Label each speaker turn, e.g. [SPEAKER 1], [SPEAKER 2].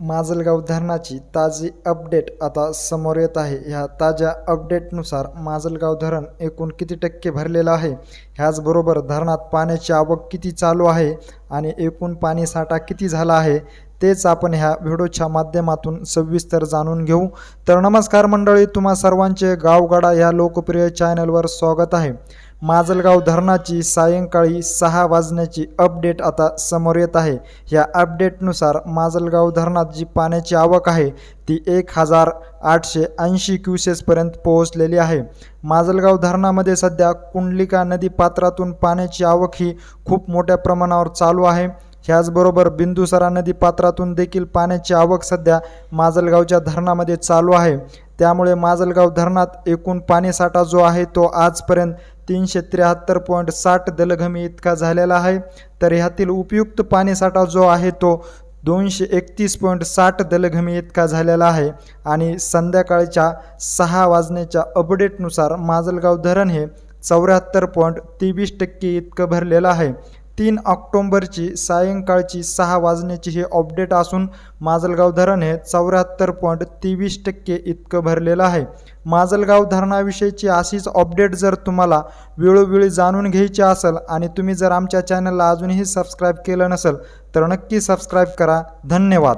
[SPEAKER 1] माजलगाव धरणाची ताजी अपडेट आता समोर येत आहे. ह्या ताज्या अपडेटनुसार माजलगाव धरण एकूण किती टक्के भरलेलं आहे? ह्याचबरोबर धरणात पाण्याची आवक किती चालू आहे आणि एकूण पाणी साठा किती झाला आहे? तेच आपण ह्या व्हिडिओच्या माध्यमातून सविस्तर जाणून घेऊ. तर नमस्कार मंडळी तुम्हा सर्वांचे गावगाडा ह्या लोकप्रिय चॅनलवर स्वागत आहे. माजलगाव धरणाची सायंकाळी सहा वाजण्याची अपडेट आता समोर येत आहे. या अपडेटनुसार माजलगाव धरणात जी पाण्याची आवक आहे ती एक हजार आठशे ऐंशी क्युसेसपर्यंत पोहोचलेली आहे. माजलगाव धरणामध्ये सध्या कुंडलिका नदी पात्रातून पाण्याची आवक ही खूप मोठ्या प्रमाणावर चालू आहे. ह्याचबरोबर बिंदुसरा नदी पात्रातून देखील पाण्याची आवक सध्या माजलगावच्या धरणामध्ये चालू आहे. त्यामुळे माजलगाव धरणात एकूण पाणीसाठा जो आहे तो आजपर्यंत तीनशे त्र्याहत्तर पॉईंट साठ दलघमी इतका झालेला आहे. तर ह्यातील उपयुक्त पाणीसाठा जो आहे तो दोनशे एकतीस पॉईंट साठ दलघमी इतका झालेला आहे. आणि संध्याकाळच्या सहा वाजण्याच्या अपडेटनुसार माजलगाव धरण हे चौऱ्याहत्तर पॉईंट तेवीस टक्के इतकं भरलेलं आहे. तीन ऑक्टोंबरची सायंकाळची सहा वाजण्याची हे अपडेट असून माजलगाव धरण हे चौऱ्याहत्तर पॉईंट तेवीस टक्के इतकं भरलेलं आहे. माजलगाव धरणाविषयीची अशीच अपडेट जर तुम्हाला वेळोवेळी जाणून घ्यायची असेल आणि तुम्ही जर आमच्या चॅनलला अजूनही सबस्क्राईब केलं नसेल तर नक्की सबस्क्राईब करा. धन्यवाद.